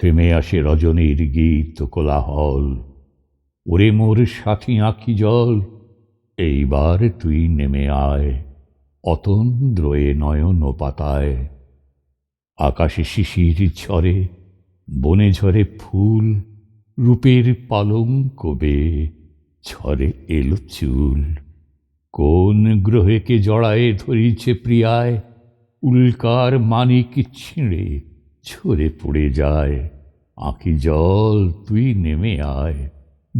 থেমে আসে রজনীর গীত কোলাহল। ওরে মোর সাথী আঁকি জল, এইবার তুই নেমে আয় অতন্দ্রয়ে নয়ন পাতায়। আকাশে শিশির ঝরে, বনে ঝরে ফুল, রূপের পালঙ্ক বেয়ে ঝরে এলো চুল। কোন গ্রহেকে জড়ায়ে ধরিছে প্রিয়ায়, উল্কার মানিক ছিঁড়ে ঝরে পড়ে যায়। আঁকি জল তুই নেমে আয়।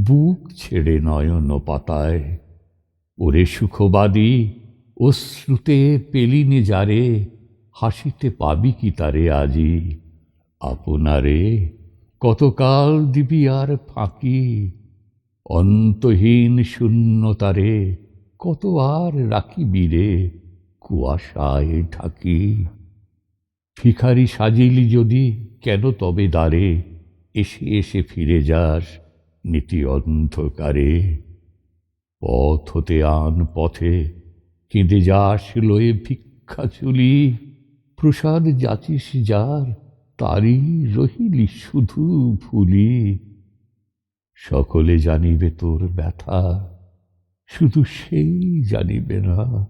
বুক ছেড়ে নয়ন পাতায়। ওরে সুখবাদী, অশ্রুতে পেলিনে যারে, হাসিতে পাবি কি তারে আজি? আপনারে কতকাল দিবি আর ফাঁকি? অন্তহীন শূন্যতারে কত আর রাখিবি রে কুয়াশায় ঢাকি? ভিখারি সাজিলি যদি, কেন তবে দ্বারে? এসে এসে ফিরে যাস নীতি অন্ধকারে। পথ হতে আন পথে, কেঁদে যাস লয়ে ভিক্ষা চুলি। প্রসাদ যাচিস যার, তারই রহিলি শুধু ভুলি সকলে জানিবে তোর ব্যথা, শুধু সেই জানিবে না,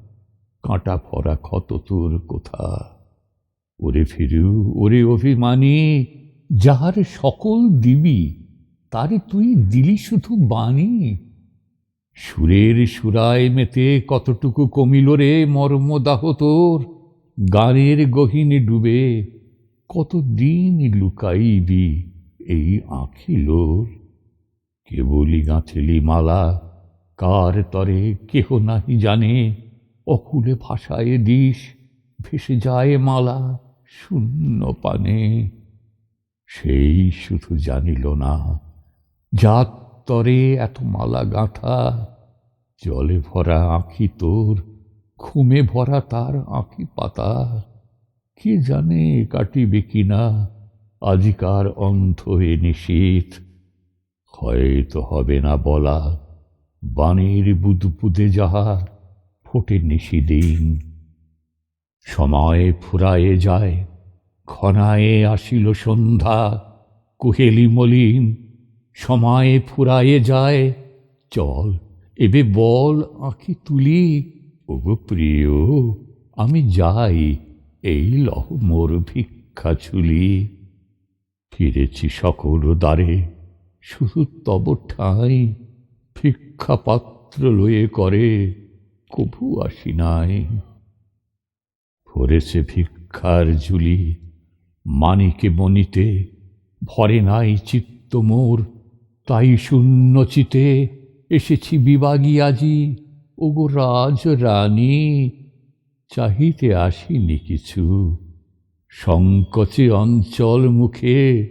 কাঁটা ভরা ক্ষত তোর কোথা। ওরে ফিরু, ওরে অভিমানী, যাহার সকল দিবি, তারে তুই দিলি শুধু বাণী। সুরের সুরায় মেতে কতটুকু কমিল রে মর্মদাহ তোর, গানের গহিনে ডুবে কত দিন লুকাইবি এই আঁখিলোর কেবলি গাঁথিলি মালা, কার তরে কেহ নাহি জানে, অকুলে ভাষায় দিস ভেসে যায় মালা। শূন্য পানে। সেই শুধু জানিল না যার তরে এত মালা গাঁথা, জলে ভরা আঁখি তোর, ঘুমে ভরা তার আঁখি পাতা। কে জানে কাটিবে কিনা আজিকার অন্ধ এ নিশীথ। হয়তো হবে না বলা, বাণীর বুদবুদে যাহার, ফোটে নিশিদিন সময় ফুরায়ে যায় ঘনায়ে আসিল সন্ধ্যা, কুহেলি মলিন। সময় ফুরায়ে যায়, চল, এবে বল আঁখি তুলি। ওগো প্রিয়, আমি যাই, এই লহ মোর ভিক্ষা ছুলি ফিরেছি সকল দ্বারে, শুধু তব ঠাঁই। ভিক্ষা পাত্র লয়ে করে, কভু আসি নাই। ভরেছে ভিক্ষার ঝুলি। মানিকে মনিতে ভরে নাই চিত্ত মোর। তাই শূন্য চিতে এসেছি বিবাগী আজি। ওগো রাজ রানী চাহিতে আসিনি কিছু। সংকোচে অঞ্চল মুখে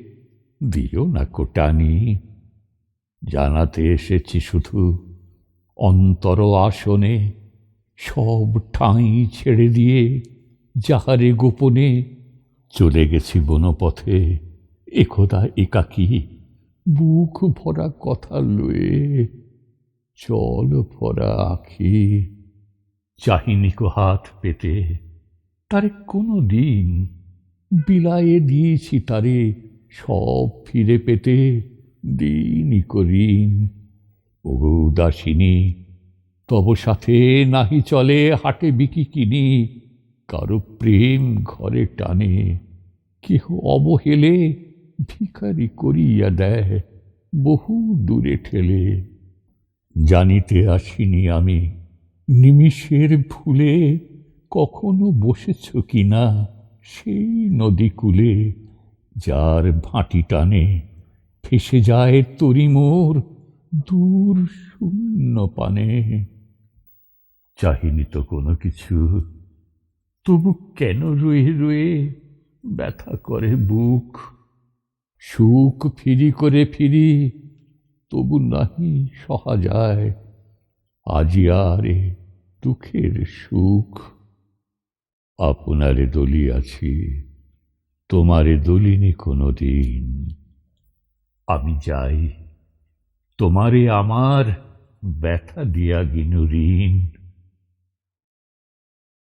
দিও না কোটানি। জানাতে এসেছি শুধু অন্তর আসনে সব ঠাঁই ছেড়ে দিয়ে যাহারে গোপনে চলে গেছি বনপথে একদা একাকী বুক ভরা কথা লয়ে। চল ভরা আখি, চাহিনি কো হাত পেতে। তারে কোনো দিন বিলায়ে দিয়েছি তারে সব ফিরে পেতে। দিনই করিন ওগো উদাসিনী, তব সাথে নাহি চলে হাটে বিকি কিনি। কারও প্রেম ঘরে টানে, কেহ অবহেলে, ভিখারি করিয়া দেয়, বহু দূরে ঠেলে। জানিতে আসিনি আমি, নিমিষের ভুলে কখনো বসেছ কি না সেই নদী কূলে যার ভাঁটি টানে, ফেসে যায় তরি মোর দূর শূন্য পানে। চাহিনি তো কোনো কিছু। তবু কেন রয়ে রয়ে ব্যথা করে বুক? সুখ ফিরি করে ফিরি, তবু নাহি সহা যায় আজি আরে দুঃখের সুখ। আপনারে দলিয়াছি তোমারে দলিনি কোনো দিন আমি যাই, তোমারে আমার ব্যথা দিয়া গিনু ঋণ